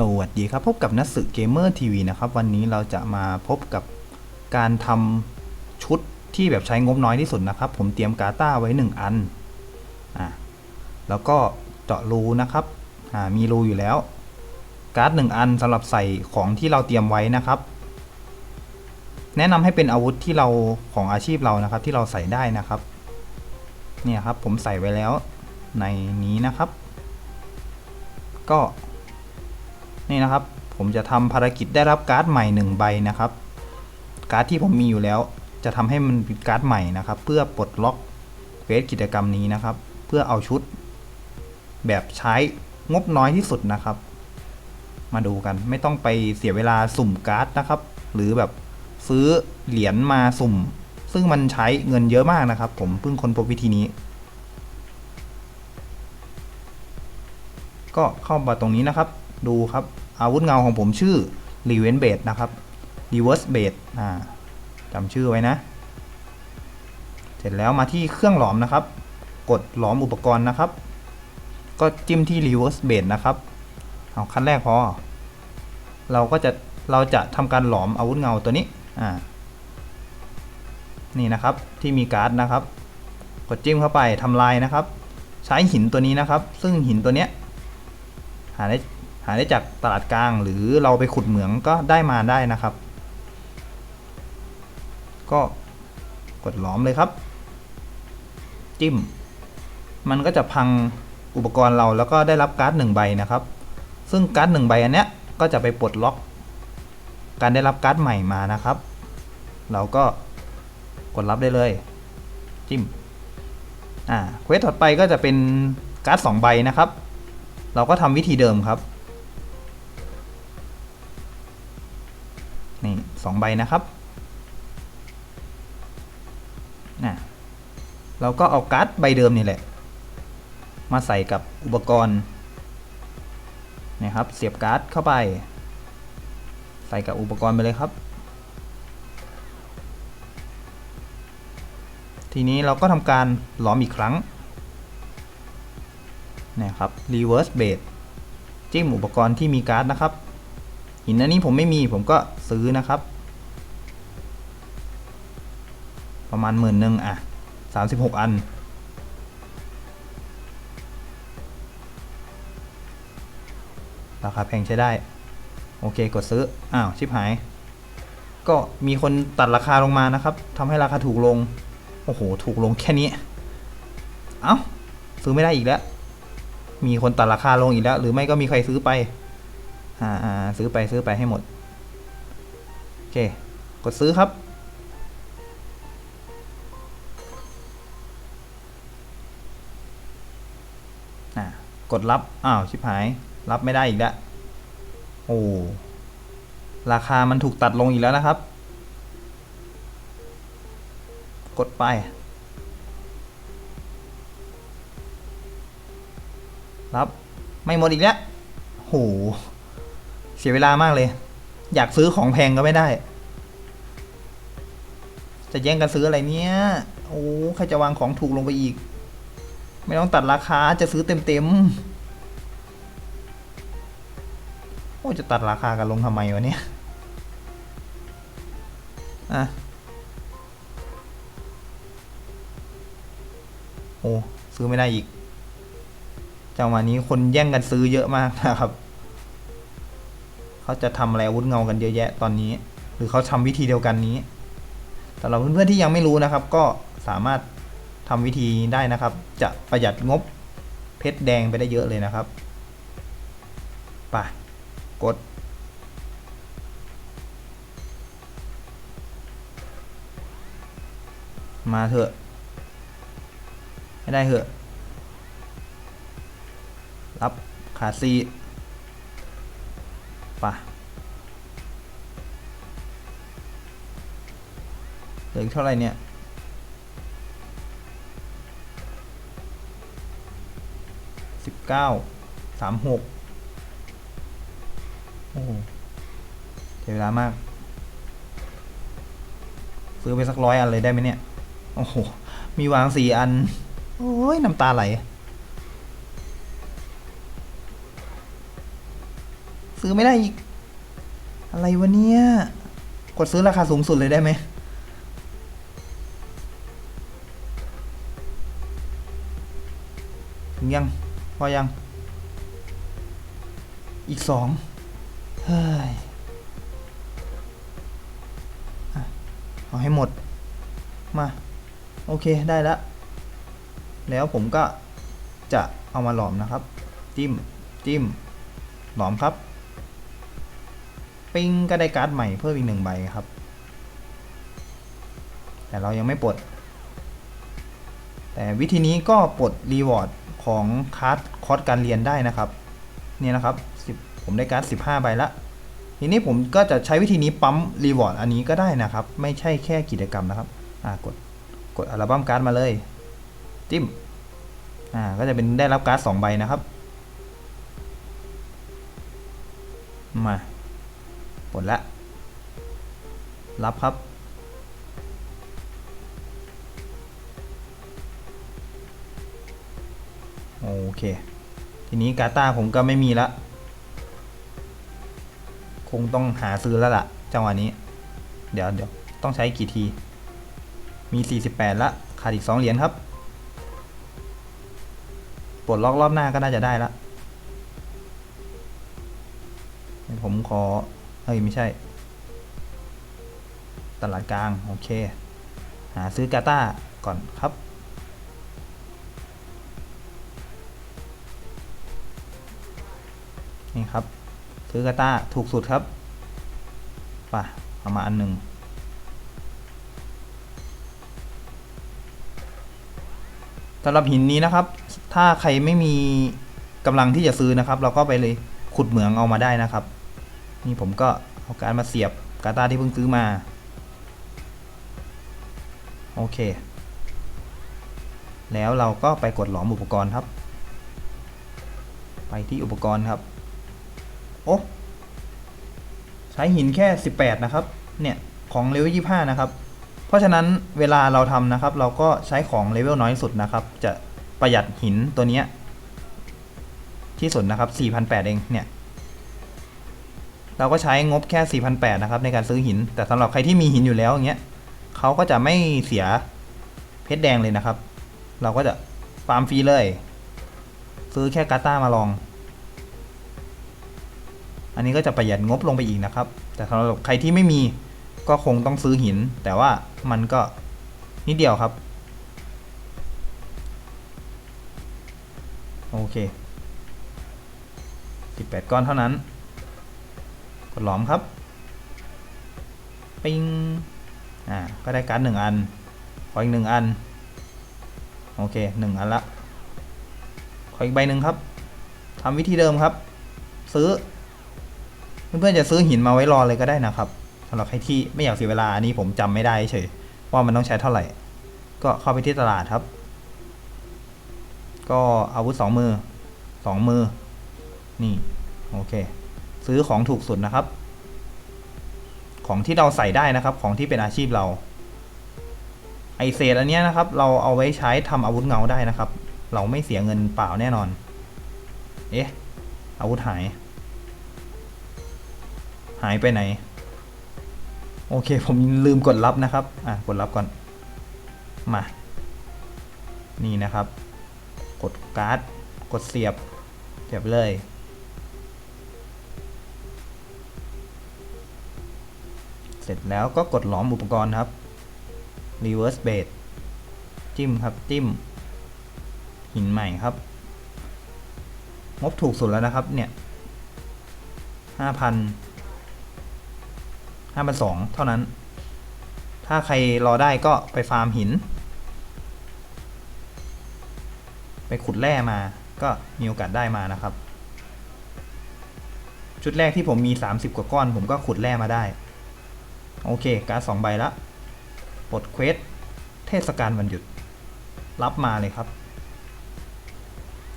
สวัสดีครับ พบกับนักสึเกมเมอร์ทีวีนะครับ วันนี้เราจะมาพบกับการทำชุดที่แบบใช้งบน้อยที่สุดนะครับ ผมเตรียมกาต้าไว้ 1 อันอ่าแล้วก็เจาะรูนะครับอ่ามีรูอยู่แล้ว การ์ดหนึ่งอันสำหรับใส่ของที่เราเตรียมไว้นะครับ แนะนำให้เป็นอาวุธที่เราของอาชีพเรานะครับ ที่เราใส่ได้นะครับเนี่ยครับผมใส่ไว้แล้วในนี้นะครับ ก็ นี่นะครับ ผมจะทำภารกิจได้รับการ์ดใหม่หนึ่งใบนะครับ การ์ดที่ผมมีอยู่แล้ว จะทำให้มันเป็นการ์ดใหม่นะครับ เพื่อปลดล็อกเควสกิจกรรมนี้นะครับ เพื่อเอาชุด แบบใช้งบน้อยที่สุดนะครับ มาดูกันไม่ต้องไปเสียเวลาสุ่มการ์ดนะครับ หรือแบบซื้อเหรียญมาสุ่ม ซึ่งมันใช้เงินเยอะมากนะครับ ผมเพิ่งค้นพบวิธีนี้ ก็เข้ามาตรงนี้นะครับ ดูครับ อาวุธเงาของผมชื่อ r e v e n b a d นะครับ Reverse b a d อ่าจำชื่อไว้นะ เสร็จแล้วมาที่เครื่องหลอมนะครับ กดหลอมอุปกรณ์นะครับ ก็จิ้มที่ Reverse b a d นะครับเอาขั้นแรกพอ เราก็จะเราจะทำการหลอมอาวุธเงาตัวนี้อ่านี่นะครับที่มีการ์ดนะครับ กดจิ้มเข้าไปทำลายนะครับ ใช้หินตัวนี้นะครับ ซึ่งหินตัวเนี้ยหาได้ หาได้จากตลาดกลางหรือเราไปขุดเหมืองก็ได้มาได้นะครับ ก็กดหล้อมเลยครับ จิ้ม มันก็จะพังอุปกรณ์เราแล้วก็ได้รับการ์ดหนึ่งใบนะครับ ซึ่งการ์ดหนึ่งใบอันเนี้ยก็จะไปปลดล็อก การได้รับการ์ดใหม่มานะครับ เราก็กดรับได้เลย จิ้มอ่าเควสถัดไปก็จะเป็นการ์ดสองใบนะครับ เราก็ทำวิธีเดิมครับ นี่สองใบนะครับนะเราก็เอาการ์ดใบเดิมนี่แหละ มาใส่กับอุปกรณ์นะครับเสียบการ์ดเข้าไป ใส่กับอุปกรณ์ไปเลยครับ ทีนี้เราก็ทำการหลอมอีกครั้งนะครับ reverse base จิ้มอุปกรณ์ที่มีการ์ดนะครับหินอันนี้ผมไม่มีผมก็ซื้อนะครับ ประมาณหมื่นหนึ่งอะสามสิบหกอัน ราคาแพงใช้ได้ โอเคกดซื้อ อ้าว ชิบหาย ก็มีคนตัดราคาลงมานะครับทำให้ราคาถูกลง โอ้โห ถูกลงแค่นี้ เอ้า ซื้อไม่ได้อีกแล้ว มีคนตัดราคาลงอีกแล้ว หรือไม่ก็มีใครซื้อไป อ่าซื้อไปซื้อไปให้หมด โอเค กดซื้อครับ กดรับ อ้าว ชิบหาย รับไม่ได้อีกแล้วโอ้ราคามันถูกตัดลงอีกแล้วนะครับ กดไป รับไม่หมดอีกแล้วโหเสียเวลามากเลย อยากซื้อของแพงก็ไม่ได้ จะแย่งกันซื้ออะไรเนี้ย โอ้ใครจะวางของถูกลงไปอีก ไม่ต้องตัดราคาจะซื้อเต็มเต็มๆโอ้จะตัดราคากันลงทำไมวะเนี่ย อะ โอ้ซื้อไม่ได้อีก จังหวะนี้คนแย่งกันซื้อเยอะมากนะครับ เขาจะทำอะไรอาวุธเงากันเยอะแยะตอนนี้ หรือเขาทำวิธีเดียวกันนี้สำหรับเพื่อนๆที่ยังไม่รู้นะครับ ก็สามารถ ทำวิธีได้นะครับ จะประหยัดงบเพชรแดงไปได้เยอะเลยนะครับไปกด มาเถอะให้ได้เถอะ รับขาซีป่ะเหลือเท่าไหร่เนี่ย เก้าสามหกโอ้เสียเวลามาก ซื้อไปสักร้อยอันเลยได้ไหมเนี่ย โอ้โห มีวางสี่อัน โอ้ยน้ำตาไหล ซื้อไม่ได้อีก อะไรวะเนี่ย กดซื้อราคาสูงสุดเลยได้ไหมยัง พอยัง อีกสองเฮ้ยเอาให้หมด มา โอเคได้แล้ว แล้วผมก็จะเอามาหลอมนะครับ จิ้ม จิ้ม หลอมครับ ปิ้งก็ได้การ์ดใหม่เพิ่มอีกหนึ่งใบครับ แต่เรายังไม่ปลด แต่วิธีนี้ก็ปลดรีวอร์ดของคาร์ดคอร์สการเรียนได้นะครับเนี่ยนะครับผมได้การ์ด15 ใบละทีนี้ผมก็จะใช้วิธีนี้ปั๊มรีวอร์ดอันนี้ก็ได้นะครับ ไม่ใช่แค่กิจกรรมนะครับอ่ากดกดอัลบั้มการ์ดมาเลยจิ้มอ่าก็จะเป็นได้รับการ์ดสองใบนะครับมาปลดละรับครับ โอเค ทีนี้กาตาผมก็ไม่มีละ คงต้องหาซื้อแล้วล่ะ จังหวะนี้ เดี๋ยวเดี๋ยวต้องใช้กี่ที มี 48 ละขาดอีก 2 เหรียญครับ ปลดล็อกรอบหน้าก็น่าจะได้ละ ผมขอ เฮ้ย ไม่ใช่ ตลาดกลาง โอเค หาซื้อกาตาก่อนครับ นี่ครับซื้อกาตาถูกสุดครับป่ะเอามาอันหนึ่งสำหรับหินนี้นะครับ ถ้าใครไม่มีกำลังที่จะซื้อนะครับ เราก็ไปเลยขุดเหมืองเอามาได้นะครับ นี่ผมก็เอาการมาเสียบกาตาที่เพิ่งซื้อมา โอเค แล้วเราก็ไปกดหลอมอุปกรณ์ครับ ไปที่อุปกรณ์ครับ โอ้ใช้หินแค่ 18 นะครับ เนี่ยของเลเวล25 นะครับ เพราะฉะนั้นเวลาเราทำนะครับ เราก็ใช้ของเลเวลน้อยสุดนะครับ จะประหยัดหินตัวนี้ที่สุดนะครับ4,800 เองเนี่ยเราก็ใช้งบแค่ 4,800 นะครับ ในการซื้อหิน แต่สำหรับใครที่มีหินอยู่แล้วอย่างเงี้ยเขาก็จะไม่เสียเพชรแดงเลยนะครับ เราก็จะฟาร์มฟรีเลย ซื้อแค่กาต้ามาลอง อันนี้ก็จะประหยัดงบลงไปอีกนะครับ แต่สำหรับใครที่ไม่มีก็คงต้องซื้อหิน แต่ว่ามันก็นิดเดียวครับ โอเค 18 ก้อนเท่านั้น กดหลอมครับ ปิงอ่า ก็ได้การ์ดหนึ่งอัน ขออีกหนึ่งอัน โอเคหนึ่งอันละ ขออีกใบหนึ่งครับทำวิธีเดิมครับ ซื้อ เพื่อนๆจะซื้อหินมาไว้รอเลยก็ได้นะครับสำหรับใครที่ไม่อยากเสียเวลาอันนี้ผมจำไม่ได้เฉยว่ามันต้องใช้เท่าไหร่ ก็เข้าไปที่ตลาดครับ ก็อาวุธสองมือสองมือ นี่ โอเค ซื้อของถูกสุดนะครับ ของที่เราใส่ได้นะครับ ของที่เป็นอาชีพเรา ไอเศษอันนี้นะครับ เราเอาไว้ใช้ทำอาวุธเงาได้นะครับ เราไม่เสียเงินเปล่าแน่นอน เอ๊ะอาวุธหายายไปไหน โอเค ผมลืมกดรับนะครับ อะ กดรับก่อน มา นี่นะครับ กดการ์ด กดเสียบ เสียบเลย เสร็จแล้วก็กดหลอมอุปกรณ์ครับ reverse base จิ้มครับ จิ้ม หินใหม่ครับ งบถูกสุดแล้วนะครับ เนี่ยห้าพัน ห้าพันสองเท่านั้น ถ้าใครรอได้ก็ไปฟาร์มหิน ไปขุดแร่มาก็มีโอกาสได้มานะครับ ชุดแรกที่ผมมี 30 กว่าก้อน ผมก็ขุดแร่มาได้ โอเค การ์ดสองใบละปลดเควสเทศกาลวันหยุด รับมาเลยครับ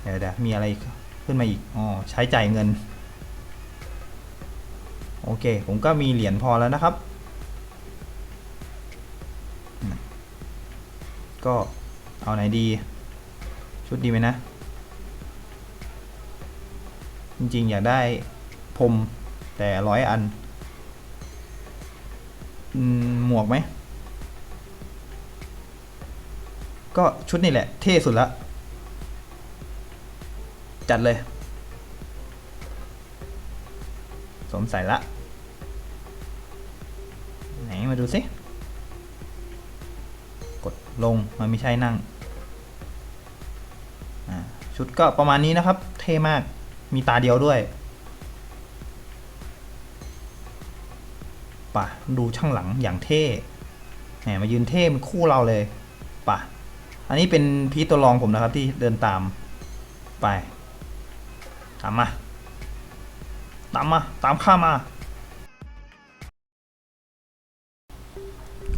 เดี๋ยวเดี๋ยวมีอะไรขึ้นมาอีก อ๋อ ใช้จ่ายเงิน โอเค ผมก็มีเหรียญพอแล้วนะครับ ก็เอาไหนดี ชุดดีไหมนะ จริงๆ อยากได้พรมแต่ร้อยอัน หมวกไหม ก็ชุดนี่แหละ เท่สุดละ จัดเลย สวมใส่ละ ไหนมาดูสิกดลงมันไม่ใช่นั่ง ชุดก็ประมาณนี้นะครับ เท่มากมีตาเดียวด้วยป่ะดูช่างหลังอย่างเท่แหมมายืนเท่เป็นคู่เราเลยป่ะอันนี้เป็นพีตัวรองผมนะครับที่เดินตามไปตามมา ตามมา ตามข้ามา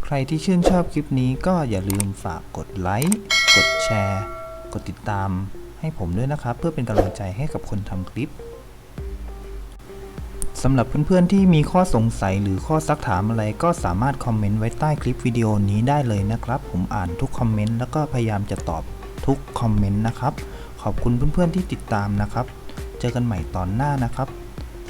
ใครที่ชื่นชอบคลิปนี้ก็อย่าลืมฝากกดไลค์ กดแชร์ กดติดตามให้ผมด้วยนะครับ เพื่อเป็นกำลังใจให้กับคนทำคลิปสำหรับเพื่อนๆที่มีข้อสงสัยหรือข้อซักถามอะไรก็สามารถคอมเมนต์ไว้ใต้คลิปวิดีโอนี้ได้เลยนะครับ ผมอ่านทุกคอมเมนต์แล้วก็พยายามจะตอบทุกคอมเมนต์นะครับ ขอบคุณเพื่อนๆที่ติดตามนะครับ เจอกันใหม่ตอนหน้านะครับ